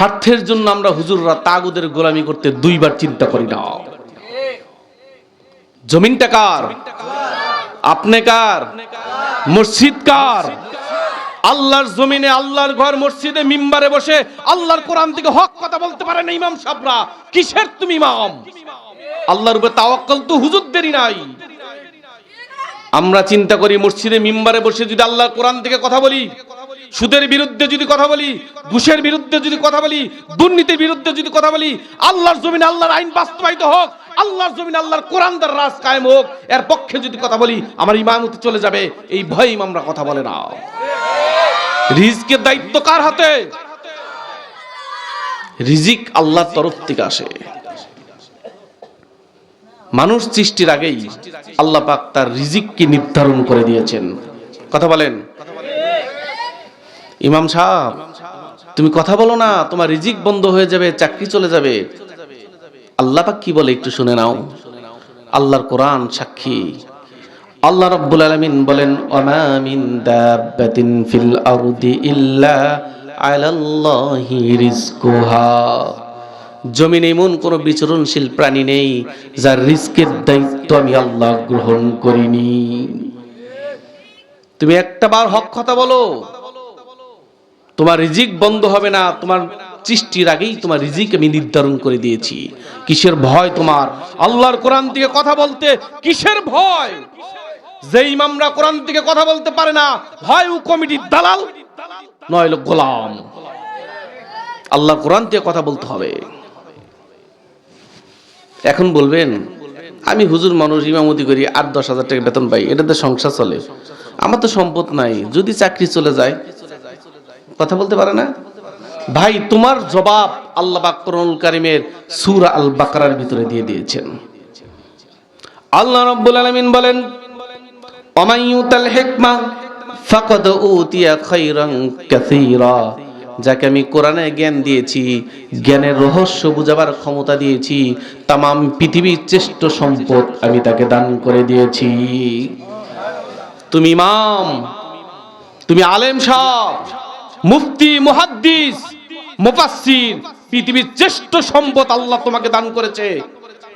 স্বার্থের জন্য আমরা হুজুররা তাগুদের গোলামি করতে দুইবার চিন্তা করি না। জমিনটা কার? আপনি কার? মসজিদ কার? আল্লাহর জমিনে আল্লাহর ঘর, মসজিদে মিম্বারে বসে আল্লাহর কোরআন থেকে হক কথা বলতে পারে না ইমাম সাহরা কিসের তুমি ইমাম? আল্লাহর উপরে তাওয়াক্কাল তো হুজুরদেরই নাই। আমরা চিন্তা করি মসজিদে মিম্বারে বসে যদি আল্লাহর কোরআন থেকে কথা বলি সুদের বিরুদ্ধে যদি কথা বলি, ঘুষের বিরুদ্ধে যদি কথা বলি, দুর্নীতির বিরুদ্ধে যদি কথা বলি, আল্লাহর জমিনে আল্লাহর আইন বাস্তবায়িত হোক, আল্লাহর জমিনে আল্লাহর কোরআন দ্বার রাজ কায়েম হোক, এর পক্ষে যদি কথা বলি, আমার ইমামতি চলে যাবে, এই ভয়ে ইমামরা কথা বলে না। রিজকের দায়িত্ব কার হাতে? রিজিক আল্লাহর তরফ থেকে আসে। মানুষ সৃষ্টির আগেই আল্লাহ পাক তার রিজিককে নির্ধারণ করে দিয়েছেন। কথা বলেন। ইমাম সাহেব, তুমি কথা বলো না, তোমার রিজিক বন্ধ হয়ে যাবে, চাকরি চলে যাবে। আল্লাহ পাক কি বলে একটু শুনে নাও। আল্লাহর কোরআন সাক্ষী। আল্লাহ রাব্বুল আলামিন বলেন ওয়ামা মিন দাব্বাতিন ফিল আরদি ইল্লা আলাল্লাহি রিজকুহা। জমিনে এমন কোনো বিচরণশীল প্রাণী নেই, যার রিস্কের দায়িত্ব আমি আল্লাহ গ্রহণ করিনি। তুমি একটা বার হক কথা বলো। তোমার রিজিক বন্ধ হবে না, তোমার সৃষ্টির আগেই তোমার রিজিক আমি নির্ধারণ করে দিয়েছি। কিসের ভয় তোমার? আল্লাহর কোরআন থেকে কথা বলতে কিসের ভয়? যে ইমামরা কোরআন থেকে কথা বলতে পারে না হয় ও কমিটির দালাল, নয় গোলাম। আল্লাহ কোরআন থেকে কথা বলতে হবে। এখন বলবেন, আমি হুজুর মানুষ, ইমামতি করি, আট দশ হাজার টাকা বেতন পাই, এটাতে সংসার চলে। আমার তো সম্পদ নাই, যদি চাকরি চলে যায় কথা বলতে পারে না? ভাই, তোমার জবাব আল্লাহ বাকরুল কারিমের সূরা আল বাকরার ভিতরে দিয়ে দিয়েছেন। আল্লাহ রাব্বুল আলামিন বলেন অমাইয়ুতাল হিকমা ফাকাদ উতিয়া খাইরান কাসীরা। যাকে আমি কোরআনে জ্ঞান দিয়েছি, জ্ঞানের রহস্য বুঝাবার ক্ষমতা দিয়েছি, তামাম পৃথিবীর শ্রেষ্ঠ সম্পদ আমি তাকে দান করে দিয়েছি। তুমি ইমাম, তুমি আলেম সাহ মুফতি, মুহাদ্দিস, মুফাসসির, পৃথিবীর শ্রেষ্ঠ সম্পদ আল্লাহ তোমাকে দান করেছে।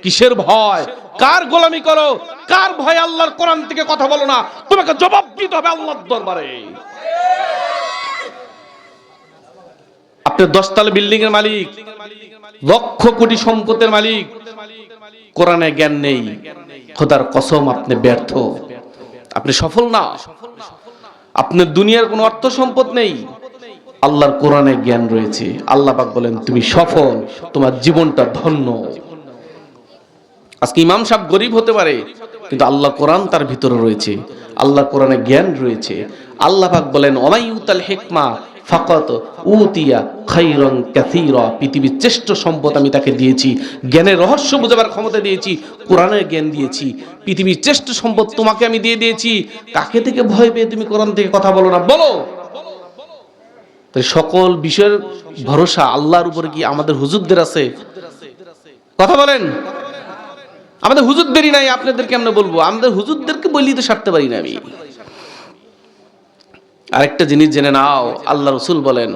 কিসের ভয়? কার গোলামি করো? কার ভয় আল্লাহর কোরআন থেকে কথা বলো না? তোমাকে জবাব দিতে হবে আল্লাহর দরবারে। আপনি দশতলা বিল্ডিং এর মালিক, লক্ষ কোটি সম্পদের মালিক, কোরআনে জ্ঞান নেই। খোদার কসম, আপনি ব্যর্থ। আপনি সফল না। আপনার দুনিয়ার কোনো অর্থ সম্পদ নেই। আল্লাহর কোরআনে জ্ঞান রয়েছে। আল্লাহ পাক বলেন, তুমি সফল, তোমার জীবনটা ধন্য। আজকে ইমাম সাহেব গরিব হতে পারে, কিন্তু আল্লাহ কোরআন তার ভিতরে রয়েছে। আল্লাহ কোরআনে জ্ঞান রয়েছে। আল্লাহ পাক বলেন অমাইউতাল হিকমা ফাকাত উতিয়া খাইরন কাসীরা। পৃথিবীর শ্রেষ্ঠ সম্পদ আমি তাকে দিয়েছি, জ্ঞানের রহস্য বোঝাবার ক্ষমতা দিয়েছি, কোরআনের জ্ঞান দিয়েছি। পৃথিবীর শ্রেষ্ঠ সম্পদ তোমাকে আমি দিয়ে দিয়েছি। কাকে থেকে ভয় পেয়ে তুমি কোরআন থেকে কথা বলো না? বলো! তাই সকল বিষয়ের ভরসা আল্লাহর উপরে কি আমাদের হুজুরদের আছে? কথা বলেন। আমাদের হুজুরদেরই নাই আপনাদের কেমনে বলব। আমাদের হুজুরদেরকে বলি তো সারতে পারি না আমি। আরেকটা জিনিস জেনে নাও, আল্লাহ রসুল বলেন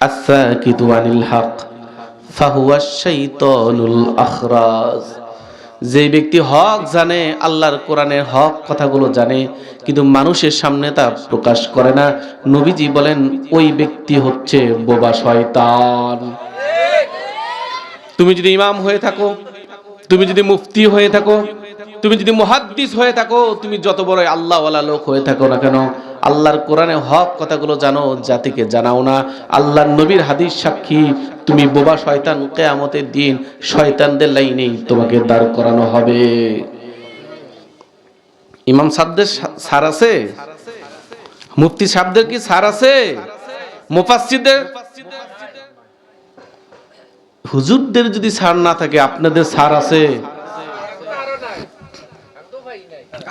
আসাকিতু আনিল হক, ফাহুয়া শাইতানুল আখরাজ। যে ব্যক্তি হক জানে, আল্লাহর কোরআনের হক কথাগুলো জানে, কিন্তু মানুষের সামনে তা প্রকাশ করে না। নবীজি বলেন, ওই ব্যক্তি হচ্ছে বোবা শয়তান। তুমি যদি ইমাম হয়ে থাকো, তুমি যদি মুফতি হয়ে থাকো তুমি যদি মুহাদ্দিস হয়ে থাকো, তুমি যত বড় আল্লাহওয়ালা লোক হয়ে থাকো না কেন, আল্লাহর কোরআনে হক কথাগুলো জানো, জাতিকে জানাও না। আল্লাহর নবীর হাদিস সাক্ষী, তুমি বোবা শয়তান কেয়ামতের দিন শয়তানদের লাইনেই তোমাকে দাঁড় করানো হবে। ইমাম সাবদের সার আছে? মুফতি সাবদের কি সার আছে? মুফাসসিরদের? হুজুরদের যদি সার না থাকে, আপনাদের সার আছে?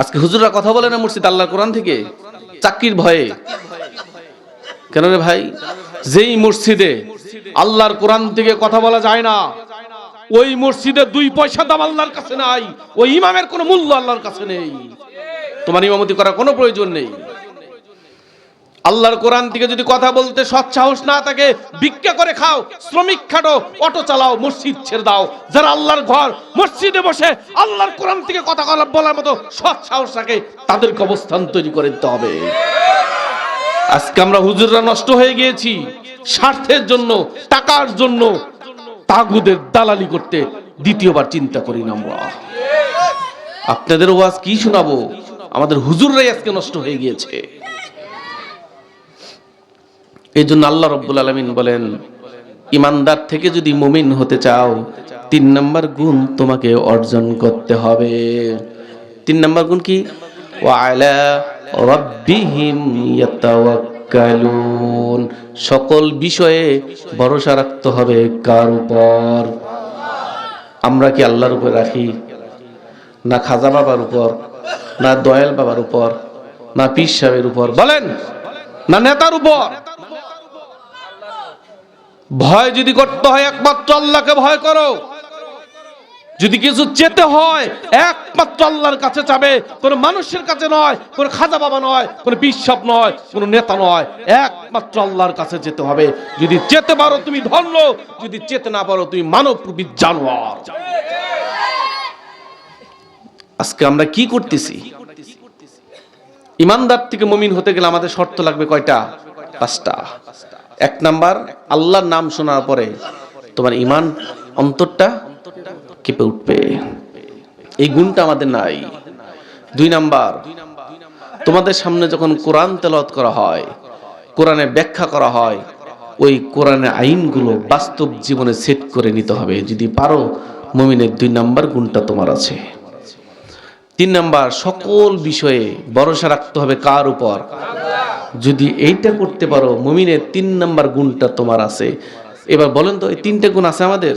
আজকে হুজুররা কথা বলে না মুর্শিদ আল্লাহর কোরআন থেকে? চাকরির ভয়ে। কেন রে ভাই? যেই মসজিদে আল্লাহর কোরআন থেকে কথা বলা যায় না, ওই মসজিদে দুই পয়সা দাম আল্লাহর কাছে নাই, ওই ইমামের কোনো মূল্য আল্লাহর কাছে নেই। তোমার ইমামতি করার কোনো প্রয়োজন নেই। আল্লাহর কোরআন থেকে যদি কথা বলতে সৎ না থাকে, ভিক্ষা করে খাও, শ্রমিক খাটো, অটো চালাও, মসজিদ ছেড়ে দাও। যারা আল্লাহর ঘর, মসজিদে বসে আল্লাহর কোরআন থেকে কথা বলার মতো সৎ রাখে তাদেরকে অবস্থান তৈরি করে দিতে হবে। আজকে আমরা হুজুররা নষ্ট হয়ে গিয়েছি। স্বার্থের জন্য, টাকার জন্য, তাগুদের দালালি করতে দ্বিতীয়বার চিন্তা করি না আমরা। আপনাদের ওয়াজ কি শোনাবো? আমাদের হুজুররাই আজকে নষ্ট হয়ে গিয়েছে। এই জন্য আল্লাহ রব্বুল আলমিন বলেন ইমানদার থেকে যদি মুমিন হতে চাও, তিন নম্বর গুণ তোমাকে অর্জন করতে হবে। তিন নম্বর গুণ কি? সকল বিষয়ে ভরসা রাখতে হবে কার উপর? আমরা কি আল্লাহর উপর রাখি? না খাজা বাবার উপর, না দয়াল বাবার উপর, না পীর সাহেবের উপর? বলেন, না নেতার উপর? ভয় যদি করতে হয়, একমাত্র আল্লাহকে ভয় করো। যদি কিছু চেতে হয়, একমাত্র আল্লাহর কাছে যাবে কোন মানুষের কাছে নয়, কোন খাজা বাবা নয়, কোন বিশ্বাস নয়, কোন নেতা নয়, একমাত্র আল্লাহর কাছে যেতে হবে। যদি যেতে পারো, তুমি ধন্য, যদি যেতে না পারো, তুমি মানব প্রবৃত্ত জানোয়ার। আজকে আমরা কি করতেছি? ইমানদার থেকে মমিন হতে গেলে আমাদের শর্ত লাগবে কয়টা? পাঁচটা। এক নাম্বার, আল্লাহর নাম শোনার পরে তোমার ইমান অন্তরটা কেঁপে উঠবে। এই গুণটা আমাদের নাই। দুই নাম্বার, তোমাদের সামনে যখন কোরআন তেলাওয়াত করা হয়, কোরআনে ব্যাখ্যা করা হয়, ওই কোরআনের আইনগুলো বাস্তব জীবনে সেট করে নিতে হবে। যদি পারো, মমিনের দুই নাম্বার গুণটা তোমার আছে। তিন নাম্বার, সকল বিষয়ে ভরসা রাখতে হবে কার উপর? যদি এইটা করতে পারো, মমিনের তিন নাম্বার গুণটা তোমার আছে। এবার বলেন তো, এই তিনটে গুণ আছে আমাদের?